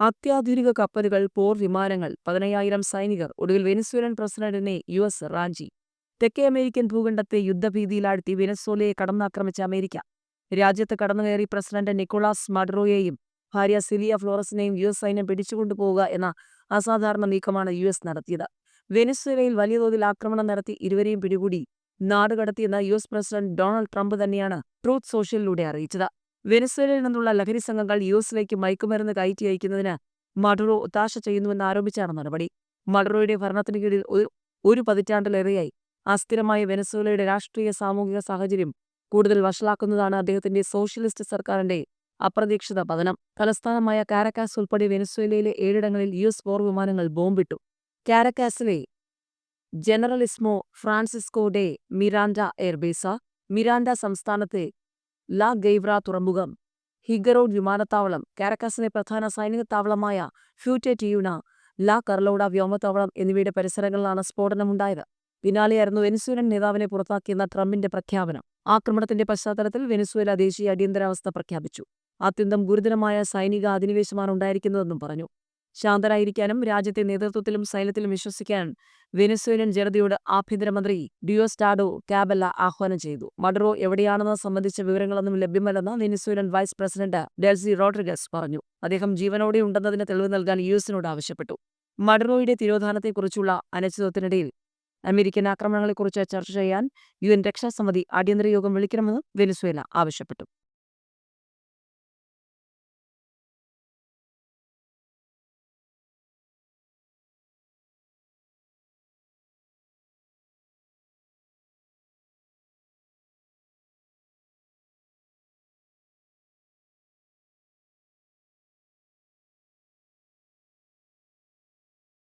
അത്യാധുനിക കപ്പലുകൾ പോർ വിമാനങ്ങൾ പതിനയ്യായിരം സൈനികർ ഒടുവിൽ വെനസ്വേലൻ പ്രസിഡന്റിനെ യു എസ് റാഞ്ചി. തെക്കേ അമേരിക്കൻ ഭൂഖണ്ഡത്തെ യുദ്ധഭീതിയിലാഴ്ത്തി വെനസ്വേലയെ കടന്നാക്രമിച്ച അമേരിക്ക. രാജ്യത്ത് കടന്നുകയറി പ്രസിഡന്റ് നിക്കോളാസ് മഡ്രോയെയും ഭാര്യ സിലിയ ഫ്ലോറസിനെയും യു എസ് സൈന്യം പിടിച്ചുകൊണ്ടുപോവുക എന്ന അസാധാരണ നീക്കമാണ് യു എസ് നടത്തിയത്. വെനസ്വേലയിൽ വലിയ തോതിൽ ആക്രമണം നടത്തി ഇരുവരെയും പിടികൂടി നാടുകടത്തിയെന്ന് U S president Donald Trump തന്നെയാണ് ട്രൂത്ത് സോഷ്യലിലൂടെ അറിയിച്ചത്. വെനസ്വേലയിൽ നിന്നുള്ള ലഹരി സംഘങ്ങൾ യുഎസിലേക്ക് മയക്കുമരുന്ന് കയറ്റി അയക്കുന്നതിന് മഡറോ ഒത്താശ ചെയ്യുന്നുവെന്ന് ആരോപിച്ചാണ് നടപടി. മഡറോയുടെ ഭരണത്തിന് കീഴിൽ ഒരു പതിറ്റാണ്ടിലേറെയായി അസ്ഥിരമായ വെനസ്വേലയുടെ രാഷ്ട്രീയ സാമൂഹിക സാഹചര്യം കൂടുതൽ വഷളാക്കുന്നതാണ് അദ്ദേഹത്തിന്റെ സോഷ്യലിസ്റ്റ് സർക്കാരിന്റെ അപ്രതീക്ഷിത പതനം. തലസ്ഥാനമായ കാരക്കാസ് ഉൾപ്പെടെ വെനസ്വേലയിലെ ഏഴിടങ്ങളിൽ യു എസ് പോർ വിമാനങ്ങൾ ബോംബിട്ടു. കാരക്കാസിലെ Generalisimo Francisco de Miranda airbase Miranda സംസ്ഥാനത്തെ ലാ ഗെയ്വ്ര തുറമുഖം. ഹിഗറോഡ് വിമാനത്താവളം കാരക്കാസിലെ പ്രധാന സൈനിക താവളമായ ഫ്യൂറ്റെ ടിയുണ ലാ കർലോഡ വ്യോമത്താവളം എന്നിവയുടെ പരിസരങ്ങളിലാണ് സ്ഫോടനമുണ്ടായത്. പിന്നാലെയായിരുന്നു വെനിസ്വേലൻ നേതാവിനെ പുറത്താക്കിയെന്ന ട്രംപിന്റെ പ്രഖ്യാപനം. ആക്രമണത്തിന്റെ പശ്ചാത്തലത്തിൽ വെനിസ്വേല ദേശീയ അടിയന്തരാവസ്ഥ പ്രഖ്യാപിച്ചു. അത്യന്തം ഗുരുതരമായ സൈനിക അധിനിവേശമാണ് ഉണ്ടായിരിക്കുന്നതെന്നും പറഞ്ഞു. ശാന്തരായിരിക്കാനും രാജ്യത്തെ നേതൃത്വത്തിലും സൈന്യത്തിലും വിശ്വസിക്കാൻ വെനസ്വേലൻ ജനതയോട് ആഭ്യന്തരമന്ത്രി ഡിയോസ്റ്റാഡോ കാബല്ല ആഹ്വാനം ചെയ്തു. മഡറോ എവിടെയാണെന്ന് സംബന്ധിച്ച വിവരങ്ങളൊന്നും ലഭ്യമല്ലെന്ന് Venezuelan vice president Delcy Rodriguez പറഞ്ഞു. അദ്ദേഹം ജീവനോടെ ഉണ്ടെന്നതിന് തെളിവ് നൽകാൻ യു എസിനോട് ആവശ്യപ്പെട്ടു. മഡറോയുടെ തിരോധാനത്തെക്കുറിച്ചുള്ള അനിശ്ചിതത്വത്തിനിടയിൽ അമേരിക്കൻ ആക്രമണങ്ങളെക്കുറിച്ച് ചർച്ച ചെയ്യാൻ യു എൻ രക്ഷാസമിതി അടിയന്തര യോഗം വിളിക്കണമെന്ന് വെനസ്വേല ആവശ്യപ്പെട്ടു.